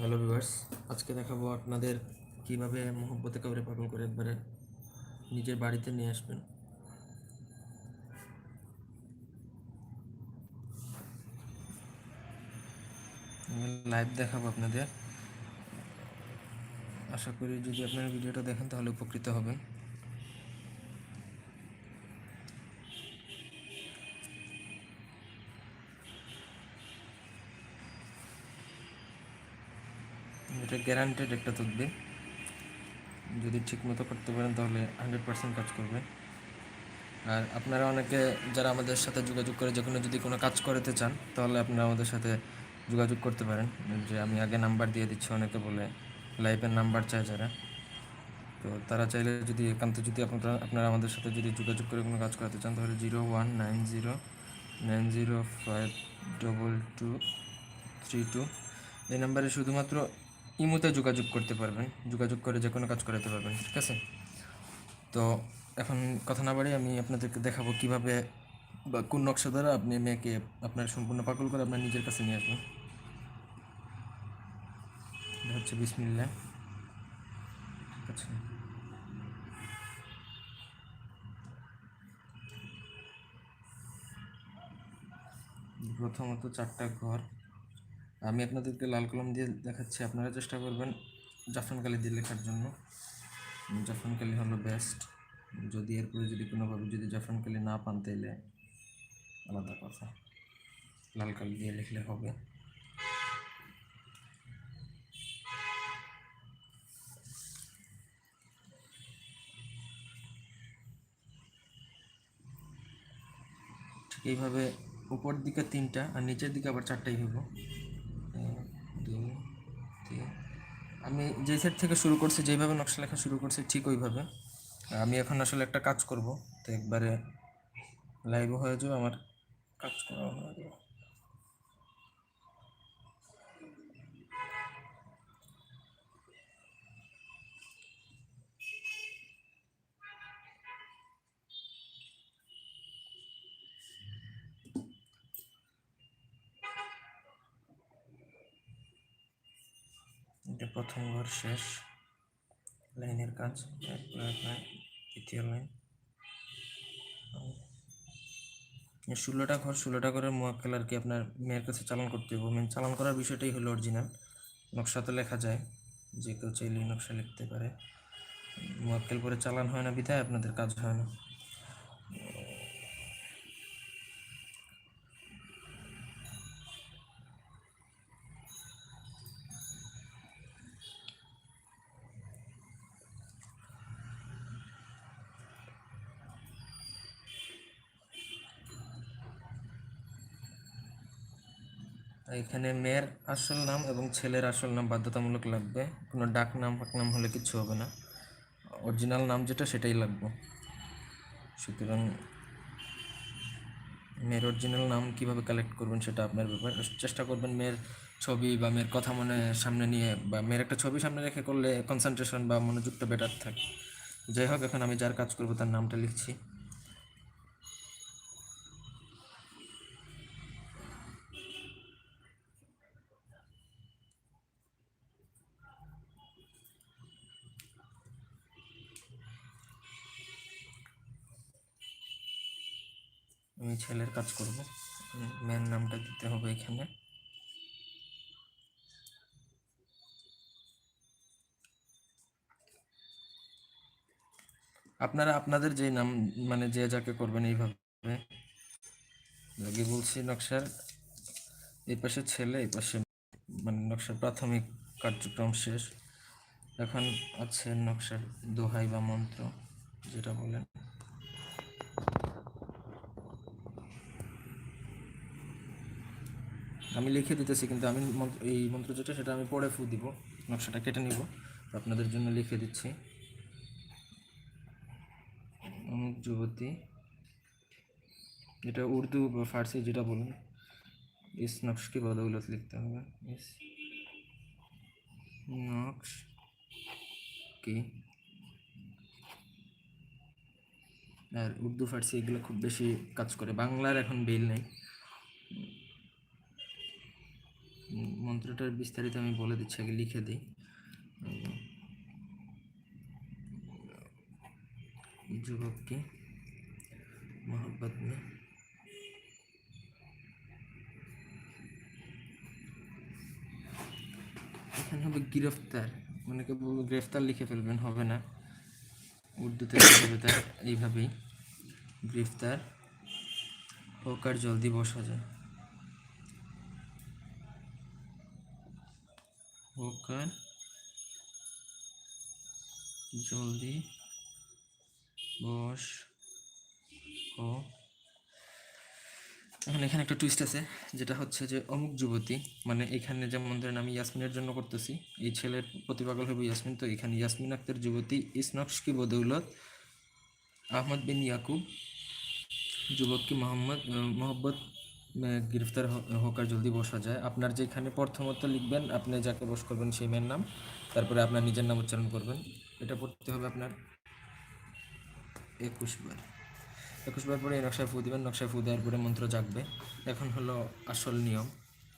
Hello viewers আজকে দেখাবো আপনাদের কীভাবে মোহব্বতে কাউরে পাগল করে একবারে নিজের বাড়িতে নিয়ে আসবেন। লাইভ দেখাবো আপনাদের। আশা করি যদি আপনারা ভিডিওটা দেখেন তাহলে উপকৃত হবেন। এটা গ্যারান্টেড একটা তদবির যদি ঠিক মতো করতে পারেন তাহলে হান্ড্রেড পার্সেন্ট কাজ করবে। আর আপনারা অনেকে যারা আমাদের সাথে যোগাযোগ করে যে কোনো যদি কোনো কাজ করতে চান, তাহলে আপনারা আমাদের সাথে যোগাযোগ করতে পারেন। যে আমি আগে নাম্বার দিয়ে দিচ্ছি, অনেকে বলে লাইফের নাম্বার চায় যারা। তো তারা চাইলে যদি একান্ত যদি আপনারা আপনারা আমাদের সাথে যদি যোগাযোগ করে কোনো কাজ করাতে চান, তাহলে zero one nine zero nine zero five double two three two এই নাম্বারে শুধুমাত্র ইমোতে যোগাযোগ করতে পারবেন, যোগাযোগ করে যে কোনো কাজ করাতে পারবেন, ঠিক আছে? তো এখন কথা না বাড়ি আমি আপনাদেরকে দেখাবো কীভাবে বা কোন নকশা দ্বারা আপনি মেয়েকে আপনার সম্পূর্ণ পাগল করে আপনার নিজের কাছে নিয়ে আসবেন। হচ্ছে বিসমিল্লা আছে? প্রথমত চারটা ঘর। আমি আপনাদেরকে লাল কলম দিয়ে দেখাচ্ছি, আপনারা চেষ্টা করবেন জাফরান কালি দিয়ে লেখার জন্য। জাফরান কালি হলো বেস্ট যদি এরপরে যদি কোনোভাবে যদি জাফরান কালি না পান, তাইলে আলাদা কথা। লাল কালি দিয়ে লিখলে হবে। এইভাবে উপর দিকে তিনটা আর নিচের দিকে আবার চারটাই হইব এক দুই তিন আমি যে সেট থেকে শুরু করছি যেইভাবে নকশা লেখা শুরু করছি, ঠিক ওইভাবে। আমি এখন আসলে একটা কাজ করব। তো একবারে লাইভ হয়ে যাবে, আমার কাজ করা প্রথম ঘর শেষ। লাইনের কাজ দ্বিতীয় লাইন। ষোলোটা ঘর, ষোলোটা ঘরের মোয়াক্কেল আর কি আপনার মেয়ের কাছে চালান করতে হবে মেন চালান করার বিষয়টাই হলো অরিজিনাল নকশা তো লেখা যায়, যে কেউ চাইলেই নকশা লিখতে পারে। মোয়াক্কেল পরে চালান হয় না বিধায়, আপনাদের কাজ হয় না। এখানে মেয়ের আসল নাম এবং ছেলের আসল নাম বাধ্যতামূলক লাগবে। কোনো ডাক নাম, ফাক নাম হলে কিছু হবে না। অরিজিনাল নাম যেটা সেটাই লাগবে। সুতরাং মেয়ের অরিজিনাল নাম কীভাবে কালেক্ট করবেন সেটা আপনার ব্যাপার। চেষ্টা করবেন মেয়ের ছবি বা মেয়ের কথা মনে সামনে নিয়ে বা মেয়ের একটা ছবি সামনে রেখে করলে কনসেন্ট্রেশন বা মনোযোগটা বেটার থাকে। যাই হোক, এখন আমি যার কাজ করব তার নামটা লিখছি। আমি ছেলের কাজ করব। মেন নামটা দিতে হবে এখানে। আপনারা, আপনাদের যে নাম মানে যে যাকে করবেন এইভাবে। আগে বলছি, নকশার এই পাশে ছেলে, এই পাশে মানে নকশার প্রাথমিক কার্যক্রম শেষ। এখন আছে নকশার দোহাই বা মন্ত্র, যেটা বলেন। আমি লিখে দিতেছি, কিন্তু আমি এই মন্ত্র যেটা সেটা আমি পরে ফু দিব, নকশাটা কেটে নিব। আপনাদের জন্য লিখে দিচ্ছি। অমুক যুবতী এটা উর্দু বা ফার্সি যেটা বলুন ইস নকশ কি লিখতে হবে? ইস নকশ কি? আর উর্দু, ফার্সি এগুলো খুব বেশি কাজ করে। বাংলার এখন বিল নেই। মন্ত্রটার বিস্তারিত আমি বলে দিচ্ছি, আগে লিখে দিই। যুবককে মোহাম্মত এখানে হবে গ্রেফতার। মানে অনেকে গ্রেফতার লিখে ফেলবেন, হবে না। উর্দুতে এইভাবেই। গ্রেফতার। হোক আর জলদি বসা যায়। হোকার জলদি বস। ও। এখন এখানে একটা টুইস্ট আছে যেটা হচ্ছে যে অমুক যুবতী মানে এখানে যেমন ধরেন আমি ইয়াসমিনের জন্য করতেছি এই ছেলের প্রতিপাগল হবে ইয়াসমিন তো এখানে ইয়াসমিন আক্তার যুবতী ইসনক্স কি বদৌলত? আহমদ বিন ইয়াকুব যুবক কি মোহাম্মদ আহ, গ্রেফতার হোকার জলদি বসা যায়। আপনার যেখানে প্রথমত লিখবেন, আপনি যাকে বস করবেন সেই মেয়ের নাম, তারপরে আপনার নিজের নাম উচ্চারণ করবেন। এটা পড়তে হবে আপনার একুশ বার। একুশ বার পরে নকশায় ফু দিবেন, নকশায় ফু দেওয়ার পরে মন্ত্র জাগবে। এখন হলো আসল নিয়ম।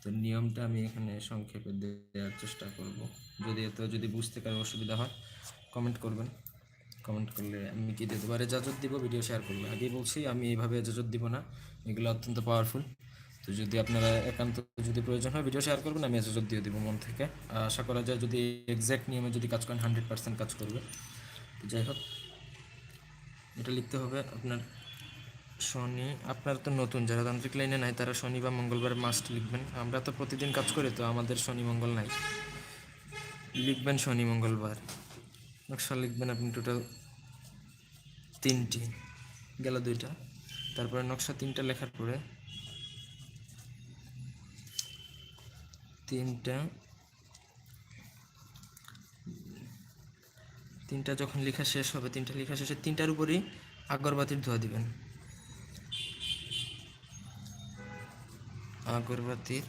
তো নিয়মটা আমি এখানে সংক্ষেপে দেওয়ার চেষ্টা করব। যদি এত, যদি বুঝতে কারও অসুবিধা হয় কমেন্ট করবেন। কমেন্ট করলে আমি কি দিতে পারে? এজাজত দিব ভিডিও শেয়ার করবে আগেই বলছি, আমি এইভাবে এজাজত দিব না। এগুলো অত্যন্ত পাওয়ারফুল তো যদি আপনারা একান্ত যদি প্রয়োজন হয় ভিডিও শেয়ার করবেন, আমি এজাজত দিয়ে দিব মন থেকে। আশা করা যায় যদি এক্স্যাক্ট নিয়মে যদি কাজ করেন হান্ড্রেড পার্সেন্ট কাজ করবে। তো যাই হোক, এটা লিখতে হবে আপনার শনি। আপনার তো নতুন, যারা তান্ত্রিক লাইনে নাই, তারা শনি বা মঙ্গলবার মাস্ট লিখবেন। আমরা তো প্রতিদিন কাজ করি, তো আমাদের শনি মঙ্গল নাই। লিখবেন শনি মঙ্গলবার। নকশা লিখবেন আপনি টোটাল তিনটি, গেল দুইটা। তারপরে নকশা তিনটা লেখার পরে তিনটা তিনটা যখন লেখা শেষ হবে, তিনটা লেখা শেষে তিনটার উপরেই আগরবাতির ধোয়া দিবেন। আগরবাতির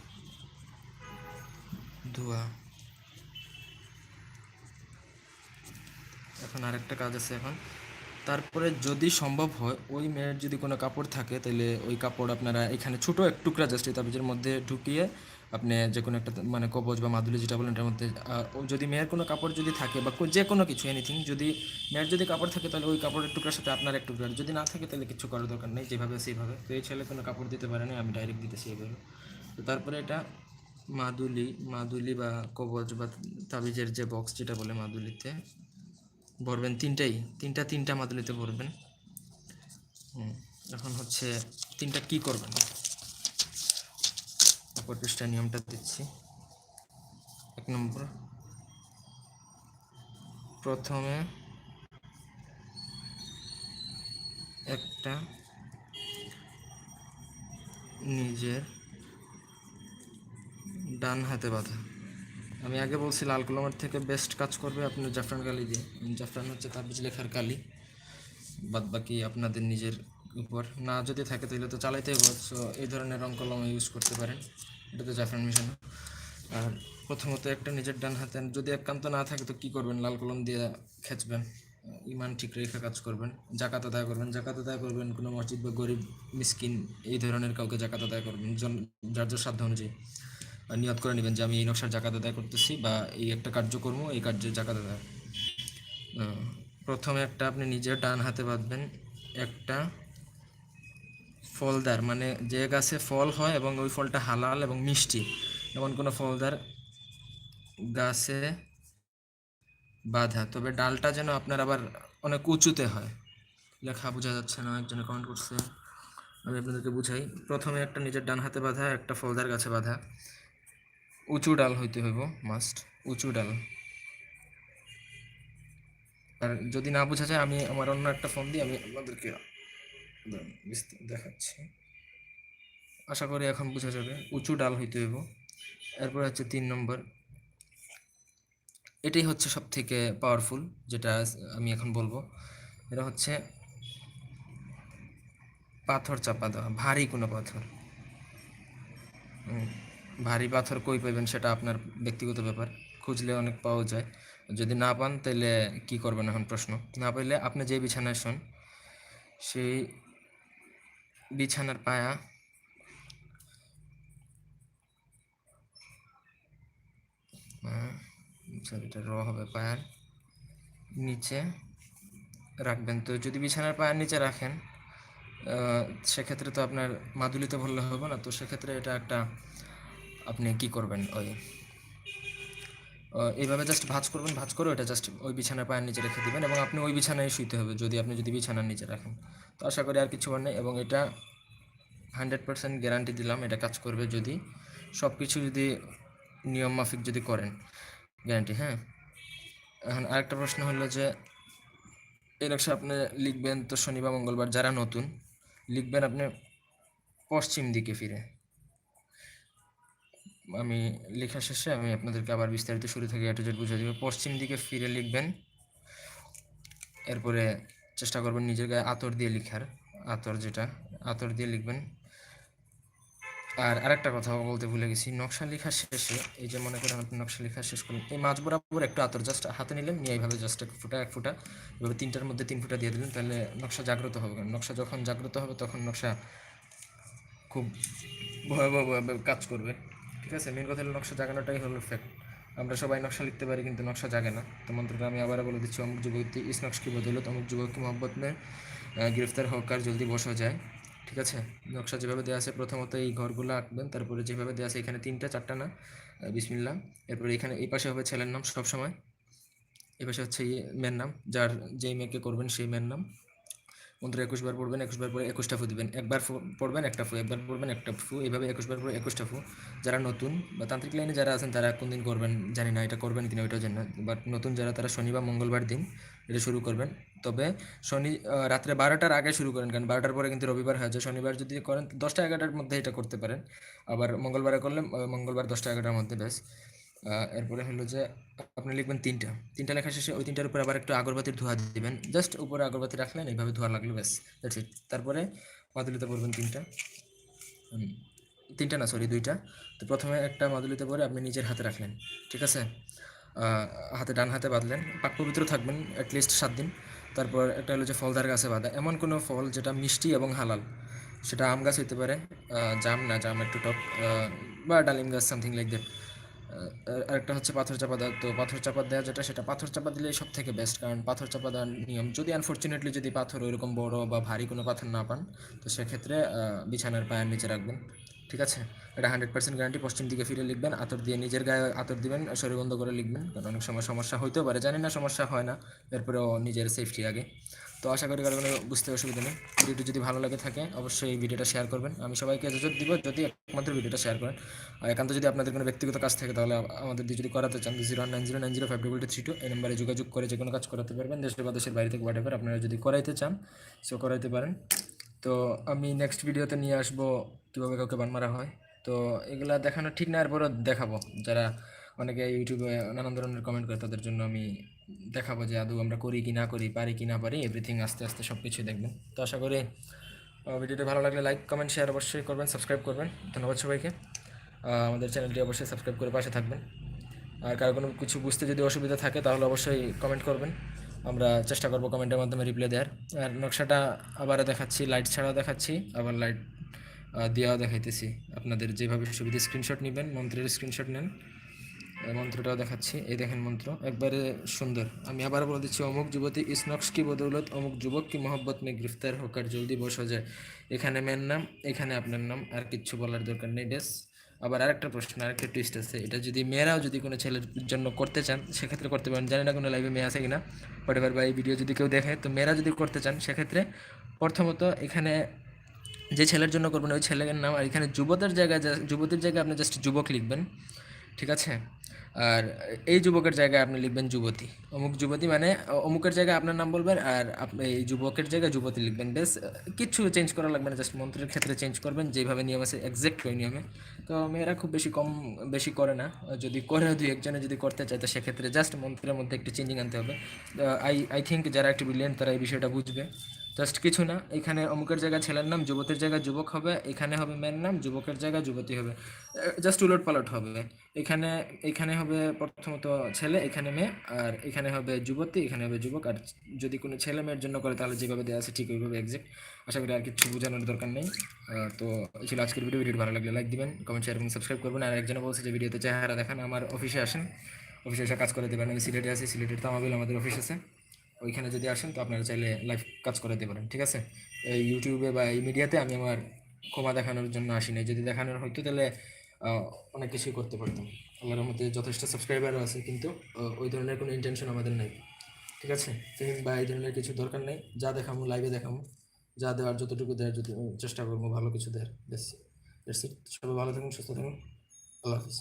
ধোয়া। এখন আরেকটা কাজ আছে এখন। তারপরে যদি সম্ভব হয়, ওই মেয়ের যদি কোনো কাপড় থাকে, তাহলে ওই কাপড় আপনারা এখানে ছোট এক টুকরা জাস্ট এই তাবিজের মধ্যে ঢুকিয়ে আপনি যে কোনো একটা মানে কবজ বা মাদুলি যেটা বলেন এটার মধ্যে যদি মেয়ের কোনো কাপড় যদি থাকে বা যে কোনো কিছু এনিথিং যদি মেয়ের যদি কাপড় থাকে, তাহলে ওই কাপড়ের টুকরার সাথে আপনার এক টুকরা। যদি না থাকে, তাহলে কিছু করার দরকার নেই, যেভাবে সেইভাবে। তো এই ছেলে কোনো কাপড় দিতে পারে না আমি ডাইরেক্ট দিতেছি এইভাবে তো তারপরে এটা মাদুলি মাদুলি বা কবজ বা তাবিজের যে বক্স যেটা বলে মাদুলিতে ভরবেন তিনটাই, তিনটা তিনটা মাদুলিতে ভরবেন। এখন হচ্ছে তিনটা কি করবেন? অপর পৃষ্ঠা নিয়মটা দিচ্ছি। এক নম্বর, প্রথমে একটা নিজের ডান হাতে বাঁধা। আমি আগে বলছি, লাল কলমের থেকে বেস্ট কাজ করবে আপনার জাফরান কালি দিয়ে। জাফরান হচ্ছে তাবিজ লেখার কালি। বাদ বাকি আপনাদের নিজের উপর। না যদি থাকে তাহলে তো চালাইতে হবে। সো এই ধরনের রং কলম ইউজ করতে পারেন। এটা তো জাফরান মিশানো আর প্রথমত একটা নিজের ডান হাতে যদি একান্ত না থাকে তো কি করবেন? লাল কলম দিয়ে খেঁচবেন। ইমান ঠিক রেখে কাজ করবেন। জাকাত আদায় করবেন। জাকাত আদায় করবেন কোনো মসজিদ বা গরিব, মিসকিন, এই ধরনের কাউকে জাকাত আদায় করবেন। যার যার সাধ্য অনুযায়ী। নিয়ত করে নেবেন যে আমি এই নকশার জাকাত আদায় করতেছি বা এই একটা কার্যকর্ম এই কার্যের জাকাত আদায়। প্রথমে একটা আপনি নিজের ডান হাতে বাঁধবেন একটা ফলদার মানে যে গাছে ফল হয় এবং ওই ফলটা হালাল এবং মিষ্টি। এমন কোনো ফলদার গাছে বাঁধা। তবে ডালটা যেন আপনার আবার অনেক উঁচুতে হয়। লেখা বোঝা যাচ্ছে না, একজনে কমেন্ট করছে। আমি আপনাদেরকে বুঝাই। প্রথমে একটা নিজের ডান হাতে বাঁধা, একটা ফলদার গাছে বাঁধা। উঁচু ডাল হইতে হইব মাস্ট উঁচু ডাল। আর যদি না বোঝা যায়, আমি আমার অন্য একটা ফোন দিয়ে আমি আপনাদেরকে দেখাচ্ছি। আশা করি এখন বোঝা যাবে, উঁচু ডাল হইতে হইব। এরপর হচ্ছে তিন নম্বর। এটাই হচ্ছে সব থেকে পাওয়ারফুল যেটা আমি এখন বলব। এটা হচ্ছে পাথর চাপা দেওয়া, ভারী কোনো পাথর। ভারী পাথর কই পাইবেন সেটা আপনার ব্যক্তিগত ব্যাপার। খুঁজলে অনেক পাওয়া যায়। যদি না পান তাহলে কি করবেন এখন প্রশ্ন? না পাইলে আপনি যে বিছানায় শোন, সেই বিছানার পায়া সরি এটা র হবে পায়ার নিচে রাখবেন। তো যদি বিছানার পায়ের নিচে রাখেন সেক্ষেত্রে তো আপনার মাদুলিতে ভরলে হবে না। তো সেক্ষেত্রে এটা একটা আপনি কি করবেন? ওই এইভাবে জাস্ট ভাঁজ করবেন, ভাঁজ করে ওটা জাস্ট ওই বিছানার পায়ের নিচে রেখে দেবেন এবং আপনি ওই বিছানায় শুইতে হবে, যদি আপনি যদি বিছানার নিচে রাখেন। তো আশা করি আর কিছু নেই এবং এটা হান্ড্রেড পার্সেন্ট গ্যারান্টি দিলাম, এটা কাজ করবে যদি সব কিছু যদি নিয়ম মাফিক যদি করেন গ্যারান্টি হ্যাঁ? এখন আরেকটা প্রশ্ন হলো যে, এই নকশা আপনি লিখবেন তো শনিবার মঙ্গলবার যারা নতুন, লিখবেন আপনি পশ্চিম দিকে ফিরে। আমি লেখা শেষে আমি আপনাদেরকে আবার বিস্তারিত শুরু থেকে এটু জেড বুঝিয়ে দিব। পশ্চিম দিকে ফিরে লিখবেন। এরপরে চেষ্টা করবেন নিজের গায়ে আতর দিয়ে লিখার। আতর যেটা, আতর দিয়ে লিখবেন। আর আরেকটা কথা বলতে ভুলে গেছি, নকশা লেখা শেষে, এই যে মনে করেন আপনি নকশা লেখা শেষ করলেন, এই মাঝ বরাবর একটু আতর জাস্ট হাতে নিলেন, নিয়ে এইভাবে জাস্ট এক ফুটা এক ফুটা, এভাবে তিনটার মধ্যে তিন ফুটা দিয়ে দিলেন, তাহলে নকশা জাগ্রত হবে। কারণ নকশা যখন জাগ্রত হবে, তখন নকশা খুব ভয়াবহভাবে কাজ করবে। ঠিক আছে মেন কথা হলো নকশা জাগানোটাই হলো ফ্যাক্ট আমরা সবাই নকশা লিখতে পারি কিন্তু নকশা জাগে না। তো মন্ত্রটা আমি আবার বলে দিচ্ছি, অমুক যুবতী ইস নকশ কি বদলত অমুক যুবক কি মোহব্বত মে গ্রেফতার হোক আর জলদি বসা যায়। ঠিক আছে? নকশা যেভাবে দেওয়া আছে, প্রথমত এই ঘরগুলো আঁকবেন, তারপরে যেভাবে দেওয়া আছে, এখানে তিনটা, চারটা না? বিসমিল্লা। এরপরে এখানে এই পাশে হবে ছেলের নাম সবসময়। এই পাশে হচ্ছে এই মেয়ের নাম, যার যেই মেয়েকে করবেন সেই মেয়ের নাম। মন্ত্র একুশ বার পড়বেন, একুশ বার পরে একুশটা ফু দিবেন। একবার পড়বেন, একটা ফু, একবার পড়বেন, একটা ফু। এইভাবে একুশ বার পরে একুশটা ফু। যারা নতুন বা তান্ত্রিক লাইনে যারা আছেন, তারা কোন দিন করবেন জানি না, এটা করবেন কিনা ওইটাও জানি না। বাট নতুন যারা, তারা শনি বা মঙ্গলবার দিন এটা শুরু করবেন। তবে শনি রাত্রে বারোটার আগে শুরু করেন, কারণ বারোটার পরে কিন্তু রবিবার হয়। যে শনিবার যদি করেন, দশটা এগারোটার মধ্যে এটা করতে পারেন। আবার মঙ্গলবারে করলে মঙ্গলবার দশটা এগারোটার মধ্যে বেশ এরপরে হলো যে আপনি লিখবেন তিনটা। তিনটা লেখা শেষে ওই তিনটার উপরে আবার একটু আগরবাতির ধোঁয়া দিবেন। জাস্ট উপরে আগরবাতি রাখলেন এইভাবে ধোঁয়া লাগল ব্যাস দ্যাটস ইট তারপরে মাদুলিতে পড়বেন তিনটা। তিনটা না সরি দুইটা। তো প্রথমে একটা মাদুলিতে পরে আপনি নিজের হাতে রাখলেন ঠিক আছে? হাতে ডান হাতে বাঁধলেন। পাক পবিত্র থাকবেন অ্যাটলিস্ট সাত দিন। তারপর একটা হলো যে ফলদার গাছে বাঁধা। এমন কোনো ফল যেটা মিষ্টি এবং হালাল সেটা আম গাছ হইতে পারে জাম না জাম একটু আহ, বা ডালিম গাছ সামথিং লাইক দ্যাট আরেকটা হচ্ছে পাথর চাপা দেওয়া। তো পাথর চাপা দেওয়া যেটা, সেটা পাথর চাপা দিলে সব থেকে বেস্ট কারণ পাথর চাপা দেওয়ার নিয়ম, যদি আনফর্চুনেটলি যদি পাথর ওইরকম বড় বা ভারী কোনো পাথর না পান, তো সেক্ষেত্রে বিছানার পায়ের নিচে রাখবেন। ঠিক আছে? এটা হান্ড্রেড পার্সেন্ট গ্যারান্টি পশ্চিম দিকে ফিরে লিখবেন, আতর দিয়ে নিজের গায়ে আতর দিবেন শরীর বন্ধ করে লিখবেন। কারণ অনেক সময় সমস্যা হইতেও পারে, জানি না সমস্যা হয় না, এরপরেও নিজের সেফটি আগে। তো আশা করি কারও কোনো বুঝতে অসুবিধা নেই। ভিডিওটি যদি ভালো লাগে থাকে, অবশ্যই এই ভিডিওটা শেয়ার করবেন। আমি সবাইকে এজত দিব, যদি একমাত্র ভিডিওটা শেয়ার করেন। আর একান্ত যদি আপনাদের কোনো ব্যক্তিগত কাজ থাকে, তাহলে আমাদের যদি করাতে চান zero nine zero nine zero five double three two এই নম্বরে যোগাযোগ করে যে কোনো কাজ করাতে পারবেন। দেশের বা দেশের বাইরে থেকে হোয়াট আপনারা যদি করাইতে চান সো করাইতে পারেন। তো আমি নেক্সট ভিডিওতে নিয়ে আসব, কীভাবে কাউকে বান মারা হয়। তো এগুলা দেখানো ঠিক না, এরপরও দেখাবো। যারা অনেকে ইউটিউবে নানান ধরনের কমেন্ট করে, তাদের জন্য আমি দেখাবো যে আদৌ আমরা করি কি না করি, পারি কি না পারি এভরিথিং আস্তে আস্তে সব কিছু দেখবেন তো আশা করি ভিডিওটি ভালো লাগলে লাইক কমেন্ট শেয়ার অবশ্যই করবেন সাবস্ক্রাইব করবেন। ধন্যবাদ সবাইকে। আমাদের চ্যানেলটি অবশ্যই সাবস্ক্রাইব করে পাশে থাকবেন। আর কারও কোনো কিছু বুঝতে যদি অসুবিধা থাকে, তাহলে অবশ্যই কমেন্ট করবেন। আমরা চেষ্টা করব কমেন্টের মাধ্যমে রিপ্লাই দেওয়ার। আর নকশাটা আবার দেখাচ্ছি লাইট ছাড়াও দেখাচ্ছি, আবার লাইট দেওয়াও দেখাইতেছি। আপনাদের যেভাবে সুবিধা স্ক্রিনশট নেবেন, মন্ত্রের স্ক্রিনশট নেন। এই মন্ত্রটাও দেখাচ্ছি। এই দেখেন মন্ত্র। একবারে সুন্দর। আমি আবার বলে দিচ্ছি, অমুক যুবতী ইস নকশ কি বদৌলত, অমুক যুবক কি মোহব্বত মে গ্রেফতার হোক আর জলদি বসা যায়। এখানে মেন নাম, এখানে আপনার নাম, আর কিচ্ছু বলার দরকার নেই বেশ আবার আরেকটা প্রশ্ন, আরেকটা টুইস্ট আছে। এটা যদি মেয়েরাও যদি কোনো ছেলের জন্য করতে চান, সেক্ষেত্রে করতে পারেন। জানি না কোনো লাইভে মেয়ে আছে কিনা। বাট এবার বা এই ভিডিও যদি কেউ দেখে, তো মেয়েরা যদি করতে চান, সেক্ষেত্রে প্রথমত এখানে যে ছেলের জন্য করবেন, ওই ছেলের নাম, আর এখানে যুবতের জায়গায় যুবতীর জায়গায় আপনি জাস্ট যুবক লিখবেন। ঠিক আছে? আর এই যুবকের জায়গায় আপনি লিখবেন যুবতী। অমুক যুবতী মানে অমুকের জায়গায় আপনার নাম বলবেন আর আপনি এই যুবকের জায়গায় যুবতী লিখবেন। বেশ, কিছু চেঞ্জ করা লাগবে না জাস্ট মন্ত্রের ক্ষেত্রে চেঞ্জ করবেন, যেভাবে নিয়ম আছে এক্সাক্ট ওই নিয়মে। তো মেয়েরা খুব বেশি কম, বেশি করে না। যদি করে দুই একজনে যদি করতে চায়, তো সেক্ষেত্রে জাস্ট মন্ত্রের মধ্যে একটু চেঞ্জিং আনতে হবে। আই আই থিঙ্ক যারা একটু ব্রিলিয়েন্ট তারা এই বিষয়টা বুঝবে। জাস্ট কিছু না, এখানে অমুকের জায়গায় ছেলের নাম, যুবতের জায়গায় যুবক হবে, এখানে হবে মেয়ের নাম, যুবকের জায়গায় যুবতী হবে। জাস্ট উলট পালট হবে। এখানে এখানে হবে প্রথমত ছেলে, এখানে মেয়ে, আর এখানে হবে যুবতী, এখানে হবে যুবক। আর যদি কোনো ছেলে মেয়ের জন্য করে, তাহলে যেভাবে দেওয়া আছে ঠিক ওইভাবে এক্সাক্ট আশা করি আর কিছু বোঝানোর দরকার নেই। তো ছিল আজকের ভিডিও ভিডিও ভালো লাগলে লাইক দিবেন কমেন্ট শেয়ার এবং সাবস্ক্রাইব করবেন। আর একজনে বলছে যে ভিডিওতে চেহারা দেখান আমার অফিসে আসেন। অফিসে এসে কাজ করে দেবেন। আমি সিলেটে আছি, সিলেটের তামাবিল আমাদের অফিস আছে। ওইখানে যদি আসেন, তো আপনারা চাইলে লাইভ কাজ করে দিতে পারেন, ঠিক আছে? ইউটিউবে বা এই মিডিয়াতে আমি আমার ক্ষমা দেখানোর জন্য আসি নাই। যদি দেখানোর হইতো তাহলে অনেক কিছুই করতে পারতাম। আল্লাহর মধ্যে যথেষ্ট সাবস্ক্রাইবারও আছে, কিন্তু ওই ধরনের কোনো ইন্টেনশন আমাদের নাই, ঠিক আছে? ফেম বা এই ধরনের কিছু দরকার নেই। যা দেখামো লাইভে দেখামো। যা দেওয়ার, যতটুকু দেওয়ার যদি চেষ্টা করব, ভালো কিছু দেওয়ার। বেশ সবাই ভালো থাকুন, সুস্থ থাকুন। আল্লাহ হাফিজ।